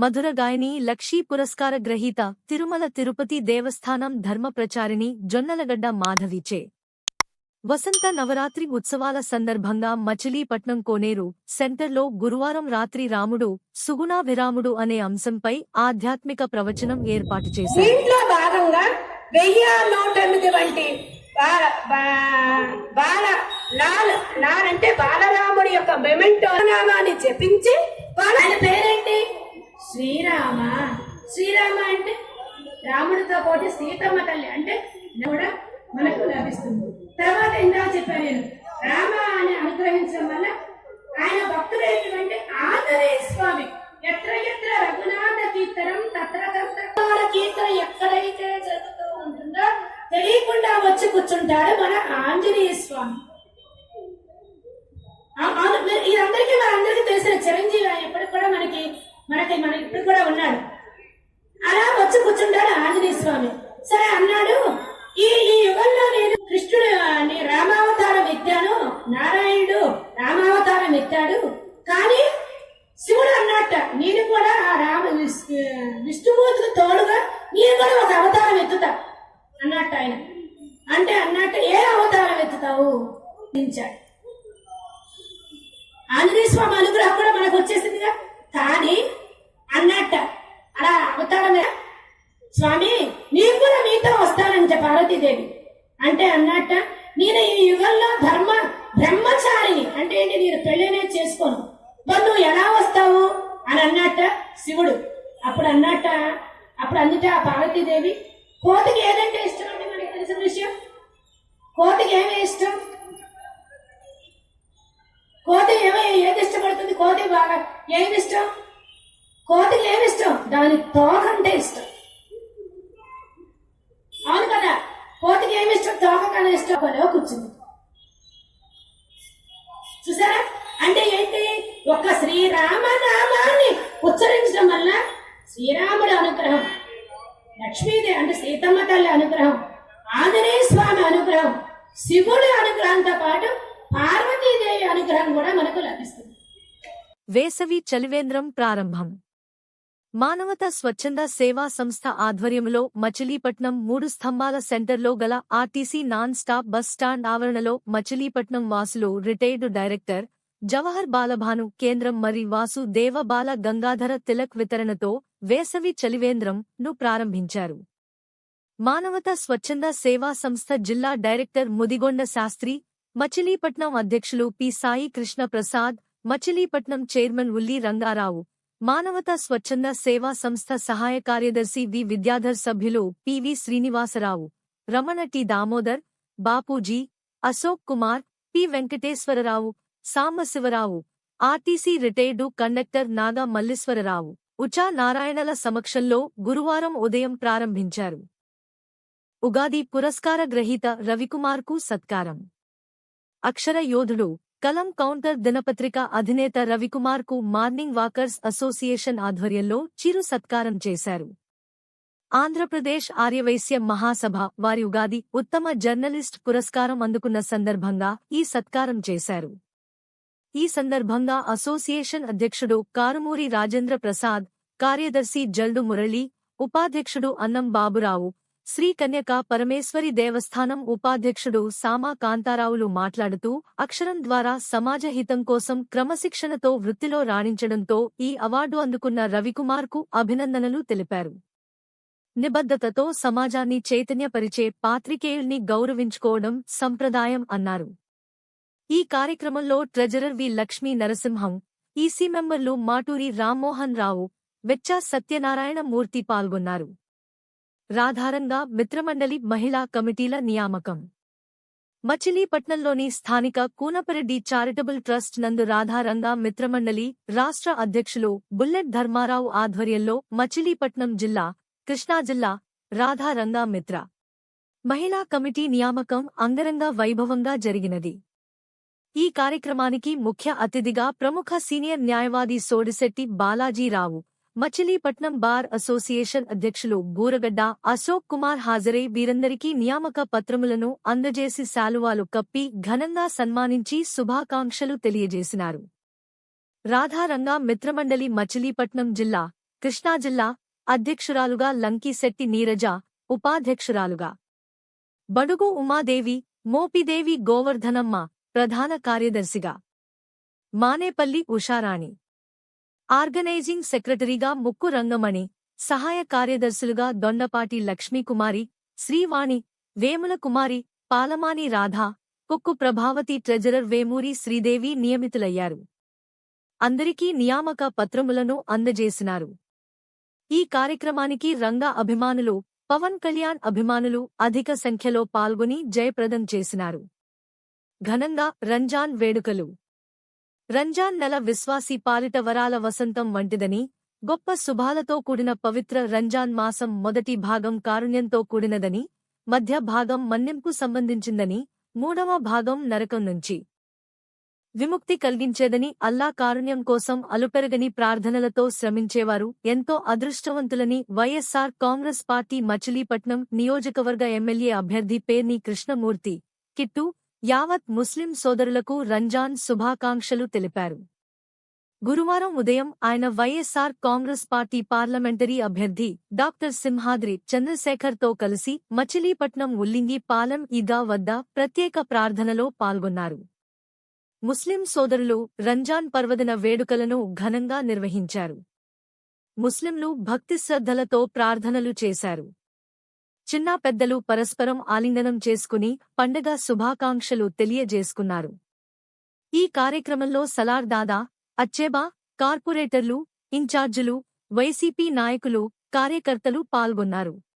మధుర గాయని లక్షీ పురస్కార గ్రహీత తిరుమల తిరుపతి దేవస్థానం ధర్మ ప్రచారిణి జొన్నలగడ్డ మాధవిచే. వసంత నవరాత్రి ఉత్సవాల సందర్భంగా మచిలీపట్నం కోనేరు సెంటర్లో గురువారం రాత్రి రాముడు సుగుణాభిరాముడు అనే అంశంపై ఆధ్యాత్మిక ప్రవచనం ఏర్పాటు చేశారు. దీంట్లో భాగంగా వెయ్యి నూట ఎనిమిది వంటి బాల లాల్ లాల్ అంటే బాలరాముడి యొక్క మెమెంటో నామాన్ని జపించి వాళ్ళ పేరేంటి? శ్రీరామ. శ్రీరామ అంటే రాముడితో పాటు సీతమ్మ తల్లి. అంటే కూడా మనకు లభిస్తుంది. తర్వాత ఇందా చెప్పాను నేను రామ అని అనుగ్రహించడం వల్ల ఆయన భక్తుడైనటువంటి ఆంజనేయ స్వామి ఎత్ర ఎత్ర రఘునాథ కీర్తనం తత్ర తత్ర కీర్తన ఎక్కడైతే జరుగుతూ ఉంటుందో తెలియకుండా వచ్చి కూర్చుంటాడు మన ఆంజనేయ స్వామి. ఇదందరికీ మనందరికీ తెలిసిన చిరంజీవి ఆయన మనకి మనకి మన ఇప్పుడు కూడా ఉన్నాడు. అలా వచ్చి కూర్చుంటాడు ఆంజనేయ స్వామి. సరే అన్నాడు ఈ ఈ యుగంలో నేను కృష్ణుడు రామావతారం ఎత్తాను నారాయణుడు రామావతారం ఎత్తాడు కానీ శివుడు అన్నట్ట నేను కూడా ఆ రామ విష్ణుమూర్తికి తోడుగా నేను కూడా ఒక అవతారం ఎత్తుతా అన్నట్టు ఆయన. అంటే అన్నట్టు ఏ అవతారం ఎత్తుతావు? దించాడు ఆంజనేయ స్వామి అనుగ్రహం కూడా మనకు వచ్చేసిందిగా. కానీ అన్నట్ట. అలా అవతారమే. స్వామి నీకు కూడా మీతో వస్తానంట పార్వతీదేవి. అంటే అన్నట్ట నేను ఈ యుగంలో ధర్మ బ్రహ్మచారిని. అంటే ఏంటి నేను పెళ్ళనే చేసుకోను. మరి నువ్వు ఎలా వస్తావు? అని అన్నట్ట శివుడు. అప్పుడు అన్నట్ట అప్పుడు అందుట ఆ పార్వతీదేవి కోతికి ఏదంటే ఇష్టం అంటే మనకి తెలిసిన విషయం? కోతికి ఏమి ఇష్టం? కోతి ఏమో ఏది ఇష్టపడుతుంది? కోతి బాగా ఏమి ఇష్టం? కోతికి ఏమి ఇష్టం? దాని తోక అంటే ఇష్టం. అవును కదా? కోతికి ఏమి ఇష్టం? తోక కన్నా ఇష్టం. కొలవ కూర్చుంది. చూసారా? అంటే ఏంటి? ఒక శ్రీరామ నామాన్ని ఉచ్చరించడం వల్ల శ్రీరాముడి అనుగ్రహం లక్ష్మీదేవి అంటే సీతమ్మ తల్లి అనుగ్రహం ఆంజనేయ స్వామి అనుగ్రహం శివుడి అనుగ్రహంతో పాటు పార్వతీదేవి అనుగ్రహం కూడా మనకు లభిస్తుంది. వేసవి చలివేంద్రం ప్రారంభం. మానవత స్వచ్ఛంద సేవా సంస్థ ఆధ్వర్యంలో మచిలీపట్నం మూడు స్తంభాల సెంటర్లో గల RTC non stop bus stand ఆవరణలో మచిలీపట్నం వాసులు రిటైర్డ్ డైరెక్టర్ జవహర్ బాలభాను కేంద్రం మరి వాసు దేవబాల గంగాధర తిలక్ వితరణతో వేసవి చలివేంద్రం ను ప్రారంభించారు. మానవత స్వచ్ఛంద సేవా సంస్థ జిల్లా డైరెక్టర్ ముదిగొండ శాస్త్రి మచిలీపట్నం అధ్యక్షులు పి సాయి కృష్ణ ప్రసాద్ మచిలీపట్నం చైర్మన్ ఉల్లి రంగారావు మానవతా స్వచ్ఛంద సేవా సంస్థ సహాయ కార్యదర్శి వి. విద్యాధర్ సభ్యులు PV Srinivasarao Ramana T. Damodar Bapuji Ashok Kumar P. Venkateswararao Sambasivarao RTC retired conductor Naga Malleswararao Ucha నారాయణల సమక్షంలో గురువారం ఉదయం ప్రారంభించారు. ఉగాది పురస్కార గ్రహీత రవికుమార్కు సత్కారం. అక్షర యోధుడు కలం కౌంటర్ దినపత్రిక అధినేత రవికుమార్కు మార్నింగ్ వాకర్స్ అసోసియేషన్ ఆధ్వర్యంలో చిరు సత్కారం చేశారు. ఆంధ్రప్రదేశ్ ఆర్యవైశ్య మహాసభ వారి ఉగాది ఉత్తమ జర్నలిస్ట్ పురస్కారం అందుకున్న సందర్భంగా ఈ సత్కారం చేశారు. ఈ సందర్భంగా అసోసియేషన్ అధ్యక్షుడు కారుమూరి రాజేంద్ర ప్రసాద్ కార్యదర్శి జల్డు మురళి ఉపాధ్యక్షుడు అన్నం బాబురావు శ్రీ కన్యక పరమేశ్వరి దేవస్థానం ఉపాధ్యక్షుడు సామా కాంతారావులు మాట్లాడుతూ అక్షరం ద్వారా సమాజ హితం కోసం క్రమశిక్షణతో వృత్తిలో రాణించడంతో ఈ అవార్డు అందుకున్న రవికుమార్కు అభినందనలు తెలిపారు. నిబద్ధతతో సమాజాన్ని చైతన్యపరిచే పాత్రికేయుల్ని గౌరవించుకోవడం సంప్రదాయం అన్నారు. ఈ కార్యక్రమంలో ట్రెజరర్ వి లక్ష్మీ నరసింహం ఈసీ మెంబర్లు మాటూరి రామ్మోహన్ రావు వెచ్చా సత్యనారాయణ మూర్తి పాల్గొన్నారు. రాధారంగా మిత్రమండలి మహిళా కమిటీల నియామకం. మచిలీపట్నంలోని స్థానిక కూనపరెడ్డి చారిటబుల్ ట్రస్ట్ నందు రాధారంగా మిత్రమండలి రాష్ట్ర అధ్యక్షులు బుల్లెట్ ధర్మారావు ఆధ్వర్యంలో మచిలీపట్నం జిల్లా కృష్ణా జిల్లా రాధారంగా మిత్ర. మహిళా కమిటీ నియామకం అంగరంగ వైభవంగా జరిగినది. ఈ కార్యక్రమానికి ముఖ్య అతిథిగా ప్రముఖ సీనియర్ న్యాయవాది సోడిశెట్టి బాలాజీరావు మచిలీపట్నం బార్ అసోసియేషన్ అధ్యక్షులు బూరగడ్డ అశోక్ కుమార్ హాజరై వీరందరికీ నియామక పత్రములను అందజేసి శాలువాలు కప్పి ఘనంగా సన్మానించి శుభాకాంక్షలు తెలియజేసినారు. రాధారంగా మిత్రమండలి మచిలీపట్నం జిల్లా కృష్ణా జిల్లా అధ్యక్షురాలుగా లంకిశెట్టి నీరజ ఉపాధ్యక్షురాలుగా. బడుగు ఉమాదేవి మోపిదేవి గోవర్ధనమ్మ ప్రధాన కార్యదర్శిగా. మానేపల్లి ఉషారాణి. ఆర్గనైజింగ్ సెక్రటరీగా ముక్కు రంగమణి సహాయ కార్యదర్శులుగా దొండపాటి లక్ష్మీకుమారి శ్రీవాణి వేముల కుమారి పాలమాని రాధా కుక్కు ప్రభావతి ట్రెజరర్ వేమూరి శ్రీదేవి నియమితులయ్యారు. అందరికీ నియామక పత్రములను అందజేసినారు. ఈ కార్యక్రమానికి రంగా అభిమానులు పవన్ కళ్యాణ్ అభిమానులు అధిక సంఖ్యలో పాల్గొని జయప్రదం చేసినారు. ఘనంగా రంజాన్ వేడుకలు. రంజాన్ నెల విశ్వాసి పాలిట వరాల వసంతం వంటిదని గొప్ప శుభాలతో కూడిన పవిత్ర రంజాన్ మాసం మొదటి భాగం కారుణ్యంతో కూడినదని మధ్య భాగం మన్నింపు సంబంధించిందని మూడవ భాగం నరకం నుంచి విముక్తి కలిగించేదని అల్లా కారుణ్యం కోసం అలుపెరగని ప్రార్థనలతో శ్రమించేవారు ఎంతో అదృష్టవంతులని వైఎస్సార్ కాంగ్రెస్ పార్టీ మచిలీపట్నం నియోజకవర్గ ఎమ్మెల్యే అభ్యర్థి పేర్ని కృష్ణమూర్తి కిట్టు యావత్ ముస్లిం సోదరులకు రంజాన్ శుభాకాంక్షలు తెలిపారు. గురువారం ఉదయం ఆయన వైఎస్సార్ కాంగ్రెస్ పార్టీ పార్లమెంటరీ అభ్యర్థి డాక్టర్ సింహాద్రి చంద్రశేఖర్తో కలిసి మచిలీపట్నం ఉల్లింగి పాలెం ఈగా వద్ద ప్రత్యేక ప్రార్థనలో పాల్గొన్నారు. ముస్లిం సోదరులు రంజాన్ పర్వదిన వేడుకలను ఘనంగా నిర్వహించారు. ముస్లింలు భక్తిశ్రద్ధలతో ప్రార్థనలు చేశారు. చిన్నా పెద్దలు పరస్పరం ఆలింగనం చేసుకుని పండగ శుభాకాంక్షలు తెలియజేసుకున్నారు. ఈ కార్యక్రమంలో సలార్ దాదా అచ్చేబా కార్పొరేటర్లు ఇన్ఛార్జీలు వైసీపీ నాయకులు కార్యకర్తలు పాల్గొన్నారు.